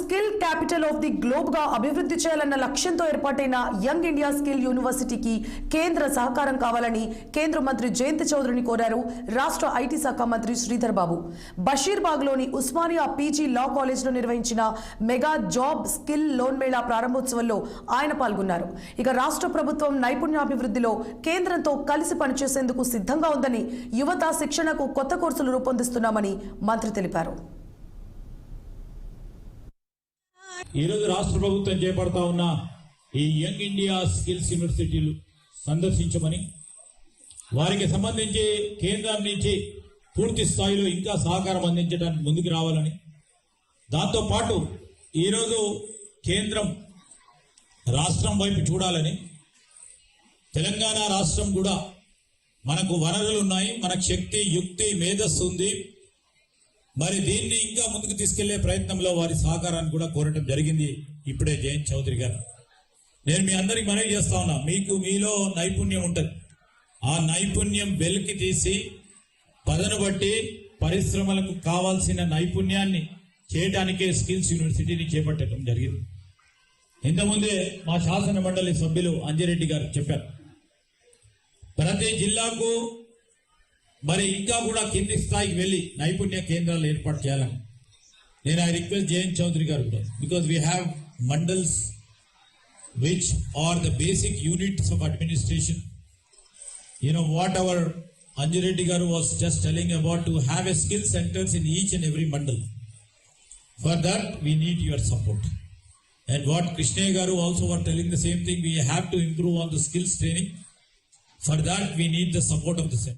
Skill capital of the గ్లోబ్గా అభివృద్ధి చేయాలన్న లక్ష్యంతో ఏర్పాటైన యంగ్ ఇండియా స్కిల్ యూనివర్సిటీకి కేంద్ర సహకారం కావాలని కేంద్ర మంత్రి జయంత్ చౌదరిని కోరారు రాష్ట్ర ఐటీ శాఖ మంత్రి శ్రీధర్ బాబు. బషీర్బాగ్లోని ఉస్మానియా పీజీ లా కాలేజ్లో నిర్వహించిన mega job skill loan mela ప్రారంభోత్సవంలో ఆయన పాల్గొన్నారు. ఇక రాష్ట్ర ప్రభుత్వం నైపుణ్యాభివృద్ధిలో కేంద్రంతో కలిసి పనిచేసేందుకు సిద్ధంగా ఉందని యువత శిక్షణకు కొత్త కోర్సులు రూపొందిస్తున్నామని మంత్రి తెలిపారు. ఈరోజు రాష్ట్ర ప్రభుత్వం చేపడతా ఉన్న ఈ యంగ్ ఇండియా స్కిల్స్ యూనివర్సిటీలు సందర్శించమని వారికి సంబంధించి కేంద్రం నుంచి పూర్తి స్థాయిలో ఇంకా సహకారం అందించడానికి ముందుకు రావాలని. దాంతోపాటు ఈరోజు కేంద్రం రాష్ట్రం వైపు చూడాలని తెలంగాణ రాష్ట్రం కూడా మనకు వనరులు ఉన్నాయి మనకు శక్తి యుక్తి మేధస్సు ఉంది. మరి దీన్ని ఇంకా ముందుకు తీసుకెళ్ళే ప్రయత్నంలో వారి సహకారాన్ని కూడా కోరటం జరిగింది ఇప్పుడే జయంత్ చౌదరి గారు. నేను మీ అందరికి మనవి చేస్తా ఉన్నా మీకు మీలో నైపుణ్యం ఉంటుంది. ఆ నైపుణ్యం వెలికి తీసి పదను బట్టి పరిశ్రమలకు కావాల్సిన నైపుణ్యాన్ని చేయడానికే స్కిల్స్ యూనివర్సిటీని చేపట్టడం జరిగింది. ఇంతకుముందే మా శాసన మండలి సభ్యులు అంజిరెడ్డి గారు చెప్పారు ప్రతి జిల్లాకు మరి ఇంకా కూడా కింది స్థాయికి వెళ్ళి నైపుణ్య కేంద్రాలు ఏర్పాటు చేయాలని నేను ఐ రిక్వెస్ట్ జయంత్ చౌదరి గారు కూడా because we have mandals which are the basic units of administration you know what our Anjireddy Garu was just telling about to have a skill centers in each and every mandal. For that, we need your support. And what Krishna Garu also were telling the same thing, we have to improve on the skills training. For that, we need the support of the center.